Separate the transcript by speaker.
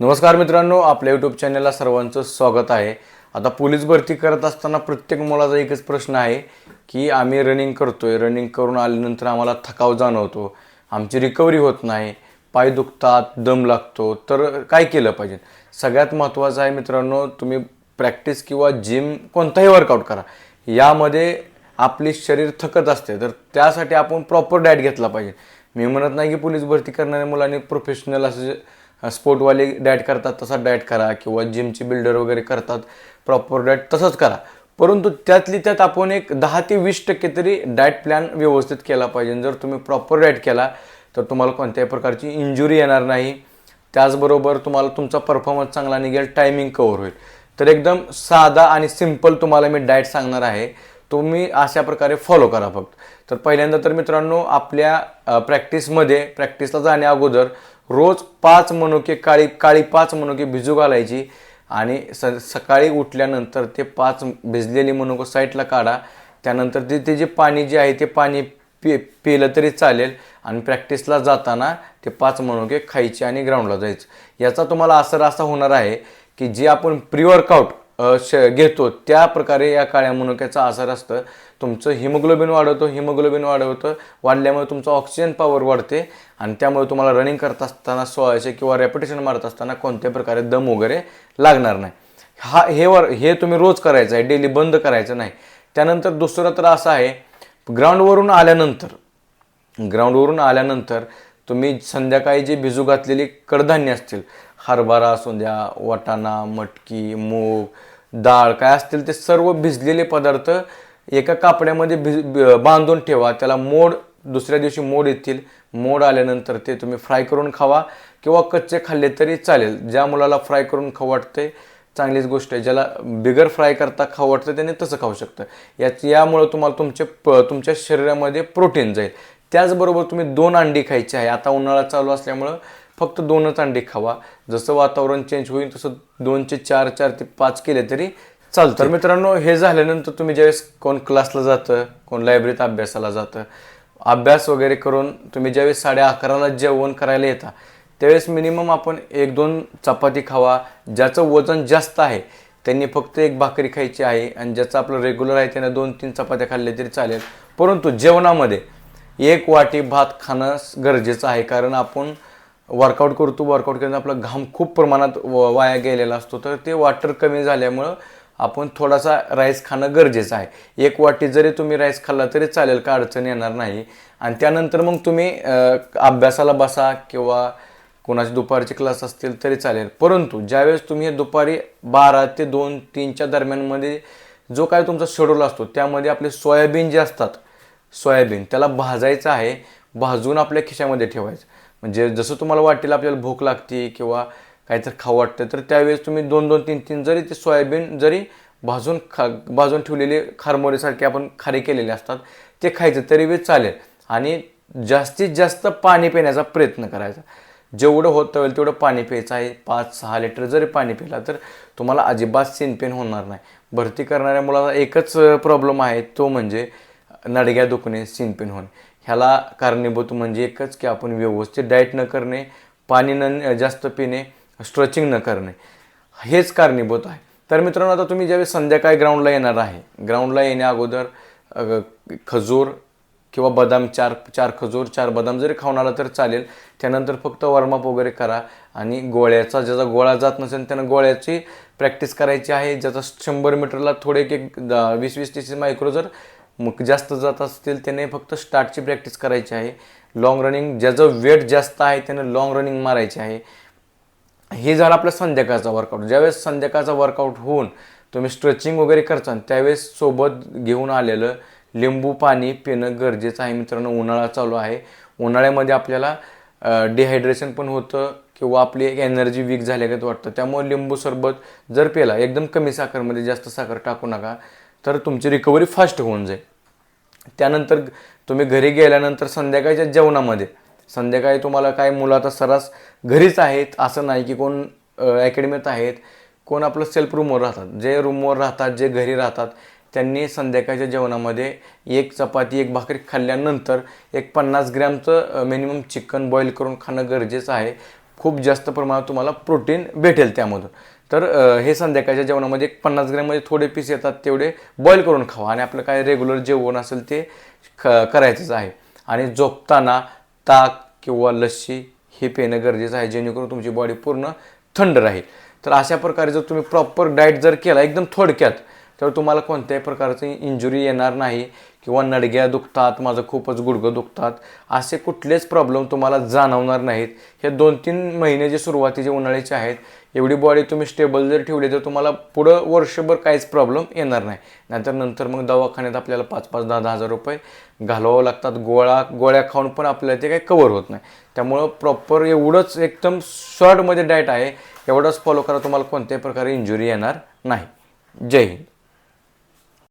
Speaker 1: नमस्कार मित्रांनो आपल्या यूट्यूब चॅनलला सर्वांचं स्वागत आहे. आता पोलीस भरती करत असताना प्रत्येक मुलाचा एकच प्रश्न आहे की आम्ही रनिंग करतोय. रनिंग करून आल्यानंतर आम्हाला थकाव जाणवतो. आमची रिकव्हरी होत नाही. पाय दुखतात दम लागतो. तर काय केलं पाहिजे? सगळ्यात महत्त्वाचं आहे मित्रांनो तुम्ही प्रॅक्टिस किंवा जिम कोणताही वर्कआउट करा. यामध्ये आपली शरीर थकत असते. तर त्यासाठी आपण प्रॉपर डाएट घेतला पाहिजे. मी म्हणत नाही की पोलीस भरती करणाऱ्या मुलांनी प्रोफेशनल असं स्पोर्टवाले डाएट करतात तसा डाएट करा किंवा जिमचे बिल्डर वगैरे करतात प्रॉपर डाएट तसंच करा. परंतु त्यातली त्यात आपण एक दहा ते वीस टक्के तरी डाएट प्लॅन व्यवस्थित केला पाहिजे. जर तुम्ही प्रॉपर डाएट केला तर तुम्हाला कोणत्याही प्रकारची इंजुरी येणार नाही. त्याचबरोबर तुम्हाला तुमचा परफॉर्मन्स चांगला निघेल टायमिंग कवर होईल. तर एकदम साधा आणि सिंपल तुम्हाला मी डाएट सांगणार आहे. तुम्ही अशा प्रकारे फॉलो करा फक्त. तर पहिल्यांदा तर मित्रांनो आपल्या प्रॅक्टिसमध्ये प्रॅक्टिसला जाण्या अगोदर रोज पाच मनुके काळी काळी पाच मनुके भिजू घालायची आणि स सकाळी उठल्यानंतर ते पाच भिजलेली मनुकं साईडला काढा. त्यानंतर ते ते जे पाणी जे आहे ते पाणी पि पिलं तरी चालेल आणि प्रॅक्टिसला जाताना ते पाच मनुके खायचे आणि ग्राउंडला जायचं. याचा तुम्हाला असर असा होणार आहे की जे आपण प्री वर्कआउट श घेतो. त्या प्रकारे या काळ्या मनुक्याचा आजार असतं. तुमचं हिमोग्लोबिन वाढवतो हिमोग्लोबिन वाढवतं. वाढल्यामुळे तुमचं ऑक्सिजन पॉवर वाढते आणि त्यामुळे तुम्हाला रनिंग करत असताना सोळाशे किंवा रेपिटेशन मारत असताना कोणत्याही प्रकारे दम वगैरे लागणार नाही. हा हे वर हे तुम्ही रोज करायचं आहे. डेली बंद करायचं नाही. त्यानंतर दुसरं तर असं आहे ग्राउंडवरून आल्यानंतर ग्राउंडवरून आल्यानंतर तुम्ही संध्याकाळी जे भिजू घातलेली कडधान्य असतील हरभरा असू द्या वाटाणा मटकी मूग डाळ काय असतील ते सर्व भिजलेले पदार्थ एका कापड्यामध्ये भिज बांधून ठेवा. त्याला मोड दुसऱ्या दिवशी मोड येतील. मोड आल्यानंतर ते तुम्ही फ्राय करून खावा किंवा कच्चे खाल्ले तरी चालेल. ज्या मुलाला फ्राय करून खाऊ वाटते चांगलीच गोष्ट आहे. ज्याला बिगर फ्राय करता खाऊ वाटतं त्याने तसं खाऊ शकतं. याच यामुळं तुम्हाला तुमचे प तुमच्या शरीरामध्ये प्रोटीन जाईल. त्याचबरोबर तुम्ही दोन अंडी खायची आहे. आता उन्हाळा चालू असल्यामुळं फक्त दोनच अंडी खावा. जसं वातावरण चेंज होईल तसं दोनचे चार चार ते पाच केले तरी चालतं तर मित्रांनो हे झाल्यानंतर तुम्ही ज्यावेळेस कोण क्लासला जातं कोण लायब्ररीत अभ्यासाला जातं अभ्यास वगैरे करून तुम्ही ज्यावेळेस साडे अकराला जेवण करायला येता त्यावेळेस मिनिमम आपण एक दोन चपाती खावा. ज्याचं वजन जास्त आहे त्यांनी फक्त एक भाकरी खायची आहे आणि ज्याचं आपलं रेग्युलर आहे त्यांना दोन तीन चपात्या खाल्ल्या तरी चालेल. परंतु जेवणामध्ये एक वाटी भात खाणं गरजेचं आहे कारण आपण वर्कआउट करतो वर्कआउट केल्यानं आपला घाम खूप प्रमाणात व- वाया गेलेला असतो. तर ते वाटर कमी झाल्यामुळं आपण थोडासा राईस खाणं गरजेचं आहे. एक वाटी जरी तुम्ही राईस खाल्ला तरी चालेल का अडचण येणार नाही. आणि त्यानंतर मग तुम्ही अभ्यासाला बसा किंवा कोणाचे दुपारचे क्लास असतील तरी चालेल. परंतु ज्यावेळेस तुम्ही हे दुपारी बारा ते दोन तीनच्या दरम्यानमध्ये जो काय तुमचा शेड्यूल असतो त्यामध्ये आपले सोयाबीन जे असतात सोयाबीन त्याला भाजायचं आहे भाजून आपल्या खिशामध्ये ठेवायचं. म्हणजे जसं तुम्हाला वाटेल आपल्याला भूक लागते किंवा काहीतरी खाऊ वाटतं तर त्यावेळेस तुम्ही दोन दोन तीन तीन जरी ते सोयाबीन जरी भाजून खा भाजून ठेवलेले खारमोरीसारखे आपण खारे केलेले असतात ते खायचं तरी वेळ चालेल. आणि जास्तीत जास्त पाणी पिण्याचा प्रयत्न करायचा. जेवढं होतं होईल तेवढं पाणी प्यायचं आहे. पाच सहा लिटर जरी पाणी पिला तर तुम्हाला अजिबात सिनपेन होणार नाही. भरती करणाऱ्या मुलाला एकच प्रॉब्लेम आहे तो म्हणजे नडग्या दुखणे सिनपिन होणे. ह्याला कारणीभूत म्हणजे एकच की आपण व्यवस्थित डाएट न करणे पाणी न जास्त पिणे स्ट्रेचिंग न करणे. हेच कारणीभूत आहे. तर मित्रांनो आता तुम्ही ज्यावेळेस संध्याकाळी ग्राउंडला येणार आहे ग्राउंडला येण्या अगोदर खजूर किंवा बदाम चार चार खजूर चार बदाम जरी खाऊन आला तर चालेल. त्यानंतर फक्त वॉर्मअप वगैरे करा आणि गोळ्याचा ज्याचा गोळा जात नसेल त्यानं गोळ्याची प्रॅक्टिस करायची आहे. ज्याचा शंभर मीटरला थोडे एक एक द- वीस वीस तीस मायक्रो जर मग जास्त जात असतील त्याने फक्त स्टार्टची प्रॅक्टिस करायची आहे. लॉंग रनिंग ज्याचं वेट जास्त आहे त्यानं लॉंग रनिंग मारायची आहे. हे झालं आपलं संध्याकाळचा वर्कआउट ज्यावेळेस संध्याकाळचा वर्कआउट होऊन तुम्ही स्ट्रेचिंग वगैरे करता त्यावेळेस सोबत घेऊन आलेलं लिंबू पाणी पिणं गरजेचं आहे मित्रांनो. उन्हाळा चालू आहे. उन्हाळ्यामध्ये आपल्याला डिहायड्रेशन पण होतं किंवा आपली एक एनर्जी वीक झाल्यागत वाटतं. त्यामुळे लिंबू सरबत जर पेला एकदम कमी साखरमध्ये जास्त साखर टाकू नका तर तुमची रिकव्हरी फास्ट होऊन जाईल. त्यानंतर तुम्ही घरी गेल्यानंतर संध्याकाळच्या जेवणामध्ये संध्याकाळी तुम्हाला काय मुलं आता सरास घरीच आहेत असं नाही की कोण अकॅडमीत आहेत कोण आपलं सेल्फ रूमवर राहतात. जे रूमवर राहतात जे घरी राहतात त्यांनी संध्याकाळच्या जेवणामध्ये एक चपाती एक भाकरी खाल्ल्यानंतर एक पन्नास ग्रॅमचं मिनिमम चिकन बॉईल करून खाणं गरजेचं आहे. खूप जास्त प्रमाणात तुम्हाला प्रोटीन भेटेल त्यामधून. तर हे संध्याकाळच्या जेवणामध्ये एक पन्नास ग्रॅममध्ये थोडे पीस येतात तेवढे बॉईल करून खावा. आणि आपलं काय रेग्युलर जेवण असेल ते ख करायचंच आहे. आणि झोपताना ताक किंवा लस्सी हे पिणं गरजेचं आहे जेणेकरून तुमची बॉडी पूर्ण थंड राहील. तर अशा प्रकारे जर तुम्ही प्रॉपर डाएट जर केला एकदम थोडक्यात तर तुम्हाला कोणत्याही प्रकारची इंजुरी येणार नाही किंवा नडग्या दुखतात माझं खूपच गुडघं दुखतात असे कुठलेच प्रॉब्लेम तुम्हाला जाणवणार नाहीत. हे दोन तीन महिने जे सुरुवातीचे उन्हाळ्याचे आहेत एवढी बॉडी तुम्ही स्टेबल जर ठेवली तर तुम्हाला पुढं वर्षभर काहीच प्रॉब्लेम येणार नाही. नाहीतर नंतर मग दवाखान्यात आपल्याला पाच पाच दहा दहा हजार रुपये घालवावं लागतात. गोळा गोळ्या खाऊन पण आपल्याला ते काही कवर होत नाही. त्यामुळं प्रॉपर एवढंच एकदम शॉर्टमध्ये डाएट आहे एवढंच फॉलो करा तुम्हाला कोणत्याही प्रकारे इंजुरी येणार नाही. जय हिंद.